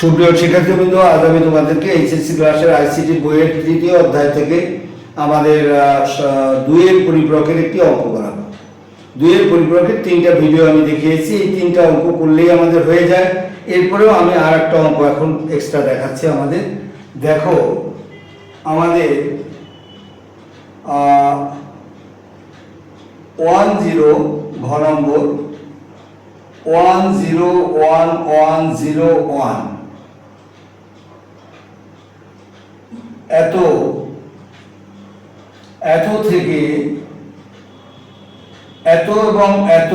সুপ্রিয় শিক্ষার্থীবৃন্দ, আজ আমি তোমাদেরকে এইচএসসি ক্লাসের আইসিটি বইয়ের তৃতীয় অধ্যায় থেকে আমাদের দুইয়ের পরিপ্রকের একটি অঙ্ক করাবো। দুইয়ের পরিপ্রকের তিনটা ভিডিও আমি দেখিয়েছি, এই তিনটা অঙ্ক করলেই আমাদের হয়ে যায়। এরপরেও আমি আর একটা অঙ্ক এখন এক্সট্রা দেখাচ্ছি আমাদের। দেখো, আমাদের ওয়ান জিরো ঘ নম্বর one zero one one zero one এত এত থেকে এত এবং এত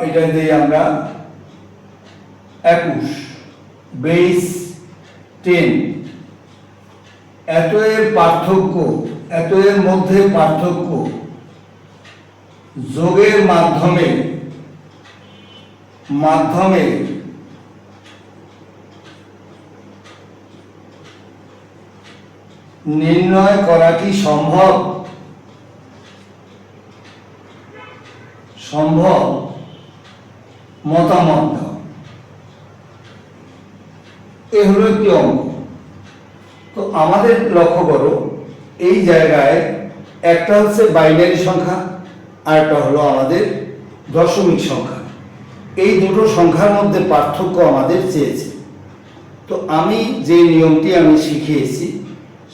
এটা দিয়ে আমরা একুশ বেস টেন। এত এর পার্থক্য এত এর মধ্যে পার্থক্য যোগের মাধ্যমে মাধ্যমে নির্ণয় করা কি সম্ভব? সম্ভব মতামত এ হলো একটি অঙ্ক তো আমাদের লক্ষ্য করো, এই জায়গায় একটা হচ্ছে বাইনারি সংখ্যা, আর একটা হলো আমাদের দশমিক সংখ্যা। এই দুটো সংখ্যার মধ্যে পার্থক্য আমাদের চেয়েছে। তো আমি যে নিয়মটি আমি শিখিয়েছি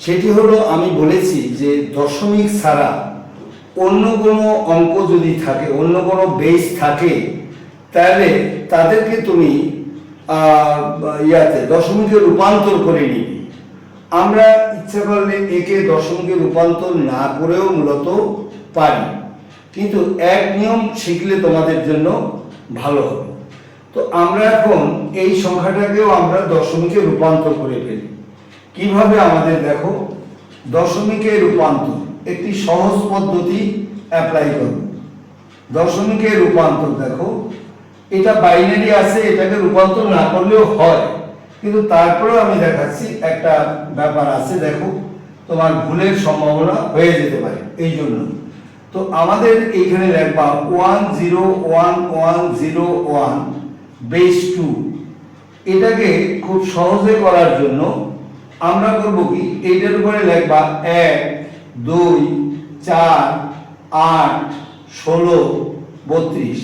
সেটি হলো আমি বলেছি যে দশমিক ছাড়া অন্য কোনো অঙ্ক যদি থাকে, অন্য কোনো বেস থাকে, তাহলে তাদেরকে তুমি ইয়াতে দশমিকে রূপান্তর করে নিবি। আমরা ইচ্ছা করলে একে দশমিকে রূপান্তর না করেও মূলত পারি। কিন্তু এক নিয়ম শিখলে তোমাদের জন্য ভালো হবে। তো আমরা এখন এই সংখ্যাটাকেও আমরা দশমিকে রূপান্তর করে ফেলি। কীভাবে আমাদের দেখো দশমিকে রূপান্তর, একটি সহজ পদ্ধতি অ্যাপ্লাই করব দশমিকে রূপান্তর দেখো, এটা বাইনারি আছে, এটাকে রূপান্তর না করলেও হয়, কিন্তু তারপরেও আমি দেখাচ্ছি একটা ব্যাপার আছে, দেখো, তোমার ভুলের সম্ভাবনা হয়ে যেতে পারে এই জন্য তো আমাদের এইখানে লিখবা one zero one one zero one base two এটাকে খুব সহজে করার জন্য আমরা করব কি? এইটার উপরে লিখবা এক, দুই, চার, আট, ষোলো, বত্রিশ।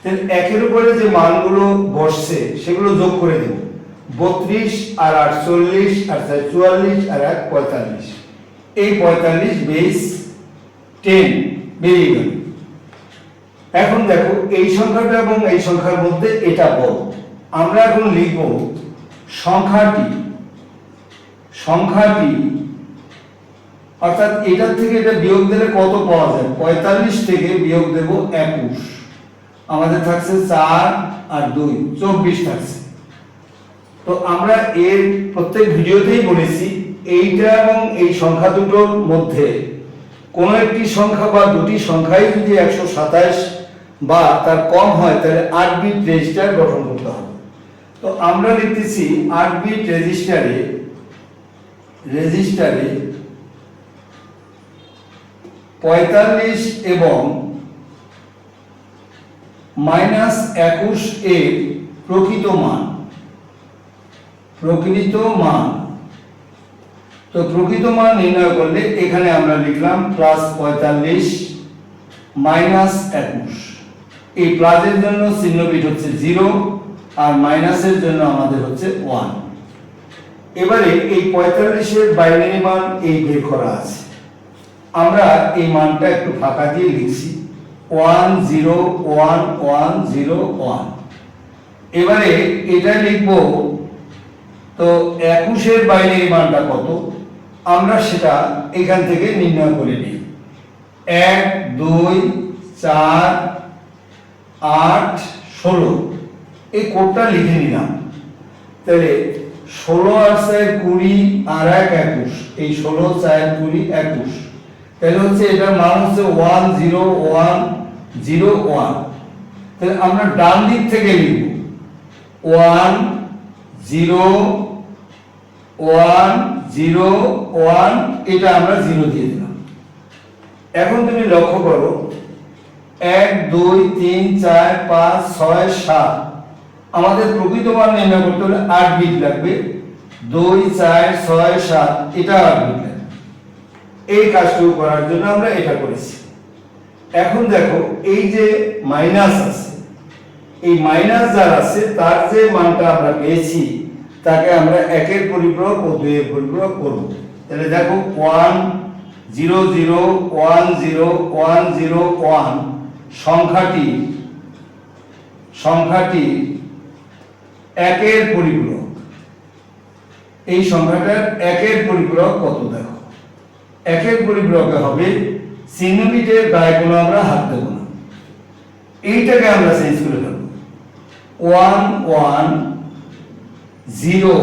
তাহলে একের উপরে যে মানগুলো বসছে, সেগুলো যোগ করে দেব। বত্রিশ আর আটচল্লিশ, আর চার চুয়াল্লিশ, আর এক পঁয়তাল্লিশ। এই পঁয়তাল্লিশ বেস টেন, বেরিয়ে গেল। এখন দেখো, এই সংখ্যাটা এবং এই সংখ্যার মধ্যে এটা বড় আমরা এখন লিখব, সংখ্যাটি সংখ্যাটি অর্থাৎ এটার থেকে এটা বিয়োগ দিলে কত পাওয়া যায়? পঁয়তাল্লিশ থেকে বিয়োগ দেব একুশ। আমাদের থাকছে চার আর দুই, চব্বিশ থাকছে। তো আমরা এর প্রত্যেক ভিডিওতেই বলেছি, এইটা এবং এই সংখ্যা দুটোর মধ্যে কোন একটি সংখ্যা বা দুটি সংখ্যাই যদি একশো সাতাশ বা তার কম হয়, তাহলে আট বিট রেজিস্টার গঠন করতে হবে। তো আমরা লিখতেছি আট বিট রেজিস্টারে রেজিস্টারে পঁয়তাল্লিশ এবং মাইনাস একুশ এর প্রকৃত মান। প্রকৃত মান। তো প্রকৃত মান নির্ণয় করলে এখানে আমরা লিখলাম প্লাস পঁয়তাল্লিশ মাইনাস একুশ। এই প্লাসের জন্য চিহ্নবিট হচ্ছে জিরো আর মাইনাসের জন্য আমাদের হচ্ছে ওয়ান এবারে এই পঁয়তাল্লিশের বাইনারি মান এই বের করা আছে। আমরা এই মানটা একটু ফাঁকা দিয়ে লিখছি। One zero one one zero one. এবারে এটা লিখব, তো একুশের বাইনারি মানটা কত? আমরা সেটা এখান থেকে নির্ণয় করে নিই। এক, দুই, চার, আট, ষোলো। এই কোডটা লিখে নিলাম। তাহলে ষোলো আর চার কুড়ি আর এক একুশ। এই ষোলো, চার কুড়ি, একুশ। তাহলে হচ্ছে এটার মান হচ্ছে one zero one zero one. তাহলে আমরা ডান দিক থেকে লিখব। One zero one zero one, এটা আমরা জিরো দিয়ে দিলাম। এখন তুমি লক্ষ্য করো, এক, দুই, তিন, চার, পাঁচ, ছয়, সাত। আমাদের প্রকৃত মান নির্ণয় করতে হলে আট বিট লাগবে। দুই, চার, ছয়, সাত, এটা আট বিট লাগবে। এই কাজটুকু করার জন্য আমরা এটা করেছি। এখন দেখো, এই যে মাইনাস আছে, এই মাইনাস যার আছে, তার যে মানটা আমরা পেয়েছি, তাকে আমরা একের পরিপূরক ও দুইয়ের পরিপূরক করব। তাহলে দেখো one zero zero one zero one zero one সংখ্যাটি সংখ্যাটি একের পরিপূরক। এই সংখ্যাটার একের পরিপূরক কত দেখো? একের পরিপূরকে হবে চিহ্নবিটের গায়ে কোনো আমরা হাত দেবো না। এইটাকে আমরা চেঞ্জ করে ফেলব। ওয়ান ওয়ান, জিরো,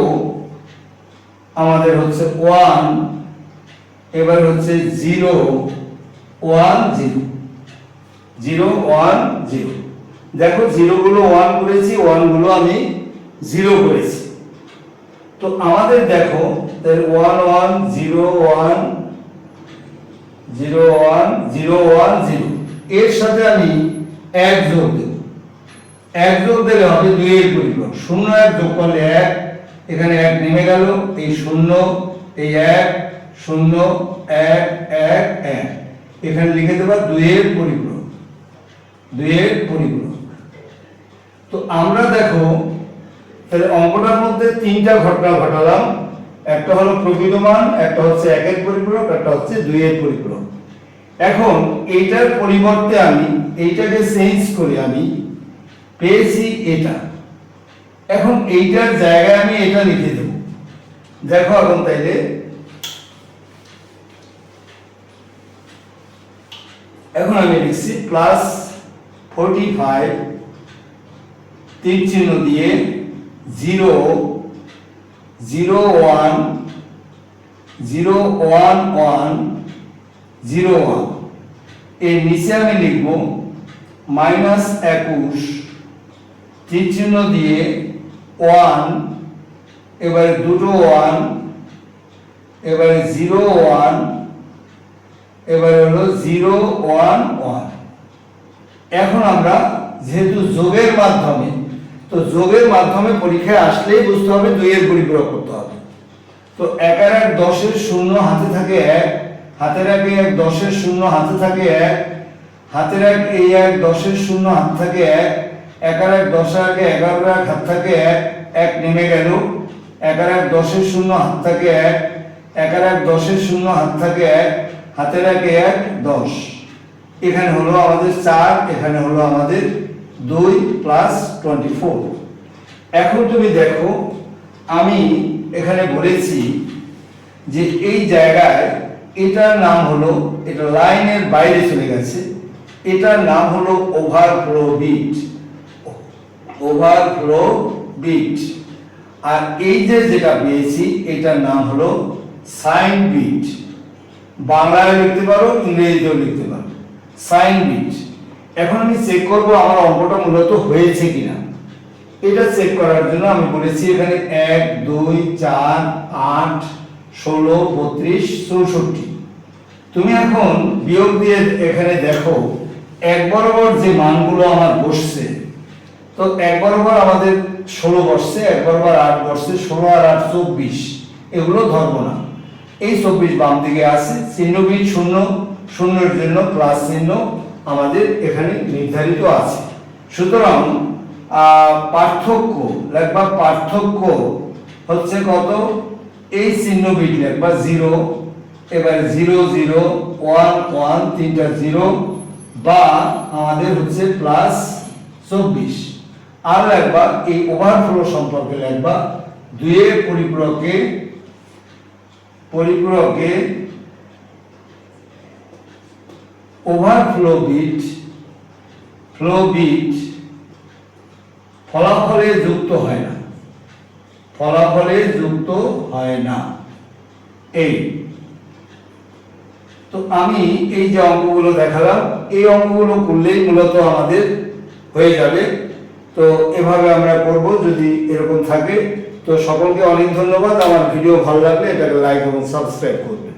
আমাদের হচ্ছে ওয়ান, এবার হচ্ছে zero, one, zero. Zero, one, zero. দেখো, জিরোগুলো ওয়ান করেছি, ওয়ানগুলো আমি জিরো করেছি। তো আমাদের দেখো one one zero one zero one zero one zero এর সাথে আমি এক যোগ দেব। এক যোগ দিলে হবে দুইয়ের পরিপূরক শূন্য এক যোগ করলে এক, এখানে এক নেমে গেল, এই শূন্য, এই এক, শূন্য, এক এক এক। এখানে লিখে দেবা দুইয়ের পরিপূরক দুইয়ের পরিপূরক তো আমরা দেখো তাহলে অঙ্কটার মধ্যে তিনটা ঘটনা ঘটালাম। একটা হলো প্রকৃত মান একটা হচ্ছে একের পরিপূরক, একটা হচ্ছে দুইয়ের পরিপূরক। এখন এইটার পরিবর্তে আমি, এইটাকে চেঞ্জ করে আমি, পেয়েছি এটা। এখন এইটার জায়গায় আমি এটা লিখে দেব। দেখো এখন তাইলে। এখন আমি লিখছি প্লাস ফোরটি ফাইভ তিন চিহ্ন দিয়ে zero zero one zero one one, zero one. এর নিচে আমি লিখব মাইনাস একুশ তিন চিহ্ন দিয়ে ওয়ান, এবারে দুটো ওয়ান, এবারে জিরো ওয়ান, এবারে হলো জিরো ওয়ান ওয়ান। এখন আমরা যেহেতু যোগের মাধ্যমে তো যোগের মাধ্যমে পরীক্ষায় আসলেই বুঝতে হবে দুইয়ের পরিপূরক করতে হবে। তো এক আর এক দশের শূন্য হাতে থাকে এক, হাতের এক এক দশের শূন্য হাতে থাকে এক, হাতের এক এই এক দশের শূন্য হাত থাকে এক এক আর এক দশ আগে এগারো এক হাত থাকে এক এক নেমে গেল। আর এক দশের শূন্য হাত থাকে এক এক আর এক দশের শূন্য হাত থাকে এক, হাতের এক এক দশ। এখানে হলো আমাদের চার, এখানে হলো আমাদের দুই প্লাস টোয়েন্টি ফোর এখন তুমি দেখো, আমি এখানে বলেছি যে এই জায়গায় এটার নাম হলো, এটা লাইনের বাইরে চলে গেছে, এটার নাম হলো overflow bit over overflow bit আর এই যে যেটা পেয়েছি, এটার নাম হলো সাইন বিট বাংলায় লিখতে পারো, ইংরেজিতেও লিখতে পারো। সাইন বিট এখন আমি চেক করব আমার অঙ্কটা মূলত হয়েছে কিনা। এটা চেক করার জন্য আমি বলেছি এখানে এক, দুই, চার, আট, ষোলো, বত্রিশ, চৌষট্টি। তুমি এখন বিয়োগ দিয়ে এখানে দেখো, এক বরাবর যে মানগুলো আমার বসছে, তো এক বরাবর আমাদের ষোলো বসছে, এক বরাবর আট বসছে, ষোলো আর আট চব্বিশ। এগুলো ধরবো না। এই চব্বিশ বাম দিকে আছে চিহ্নবিদ শূন্য, শূন্যের জন্য প্লাস চিহ্ন আমাদের এখানে নির্ধারিত আছে। সুতরাং পার্থক্য লেখবা পার্থক্য হচ্ছে কত? এই চিহ্ন বিট লেখবা জিরো এবার জিরো জিরো ওয়ান ওয়ান তিনটা জিরো বা আমাদের হচ্ছে প্লাস চব্বিশ। আর লেখবা এই ওভারফ্লো সম্পর্কে লেখবা। দুইয়ের পরিপূরকে পরিপূরকে ওভারফ্লো বিট ফ্লো বিট ফলাফলে যুক্ত হয় না। ফলাফলে যুক্ত হয় না। এই তো আমি এই যে অঙ্কগুলো দেখালাম, এই অঙ্কগুলো করলেই মূলত আমাদের হয়ে যাবে। তো এভাবে আমরা করব, যদি এরকম থাকে। তো সকলকে অনেক ধন্যবাদ। আমার ভিডিও ভালো লাগলে এটাকে লাইক এবং সাবস্ক্রাইব করবেন।